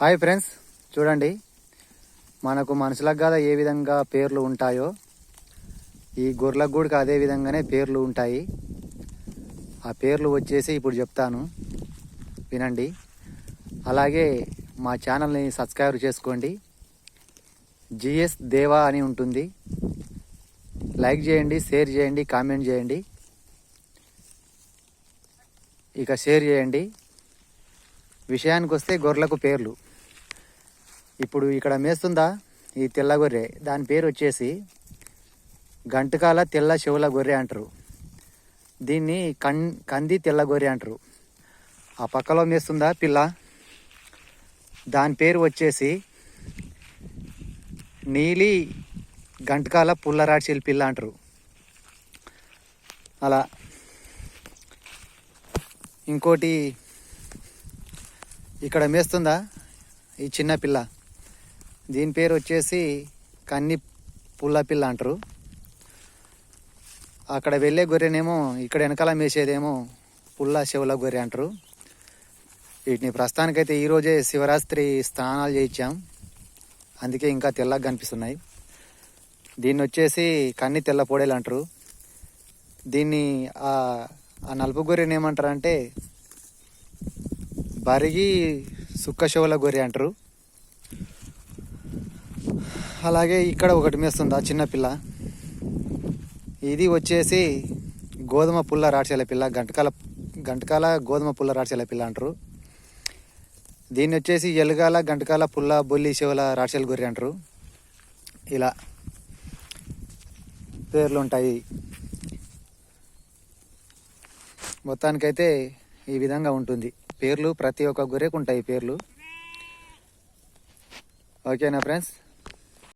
Hi friends చూడండి. మనకు మనుషులకు కదా ఏ విధంగా పేర్లు ఉంటాయో? ఈ గొర్రెలకు కూడా అదే విధంగానే పేర్లు ఉంటాయి. ఆ పేర్లు వచ్చేసి ఇప్పుడు చెప్తాను. వినండి. అలాగే మా ఛానల్ని సబ్స్క్రైబ్ చేసుకోండి. జిఎస్ దేవా అని ఉంటుంది. లైక్ చేయండి షేర్ చేయండి కామెంట్ చేయండి. ఇక షేర్ చేయండి. విషయానికి వస్తే గొర్రెలకు పేర్లు. ఇప్పుడు ఇక్కడ మేస్తుందా? ఈ తెల్ల గొర్రె. దాని పేరు వచ్చేసి గంటకాల తెల్ల చెవుల గొర్రె అంటారు. దీన్ని కన్ కంది తెల్ల గొర్రె అంటారు. ఆ పక్కలో మేస్తుందా పిల్ల? దాని పేరు వచ్చేసి నీలి గంటకాల పుల్లరాడ్చిల్ పిల్ల అంటారు. అలా. ఇంకోటి ఇక్కడ మేస్తుందా? ఈ చిన్న పిల్ల. దీని పేరు వచ్చేసి కన్ని పుల్ల పిల్ల అంటారు. అక్కడ వెళ్ళే గొర్రెనేమో ఇక్కడ వెనకాల మేసేదేమో పుల్ల శివుల గొర్రె అంటారు. వీటిని ప్రస్తుతానికైతే ఈరోజే శివరాత్రి స్నానాలు చేయించాం. అందుకే ఇంకా తెల్లగా కనిపిస్తున్నాయి. దీన్ని వచ్చేసి కన్ని తెల్ల పొడేలు అంటారు. దీన్ని ఆ నలుపు గొర్రెని ఏమంటారంటే బరిగి సుక్క శివుల గొర్రె అంటారు. అలాగే ఇక్కడ ఒకటి మేస్తుంది ఆ చిన్నపిల్ల ఇది వచ్చేసి గోధుమ పుల్ల రాడ్చేల పిల్ల గంటకాల గంటకాల గోధుమ పుల్ల రాడ్చేల పిల్ల అంటారు. దీన్ని వచ్చేసి ఎలుగాల గంటకాల పుల్ల బొల్లి శివల రాడ్చేల గొర్రె అంటారు. ఇలా పేర్లు ఉంటాయి మొత్తానికైతే ఈ విధంగా ఉంటుంది. పేర్లు ప్రతి ఒక్క గొర్రెకు ఉంటాయి పేర్లు. ఓకేనా ఫ్రెండ్స్?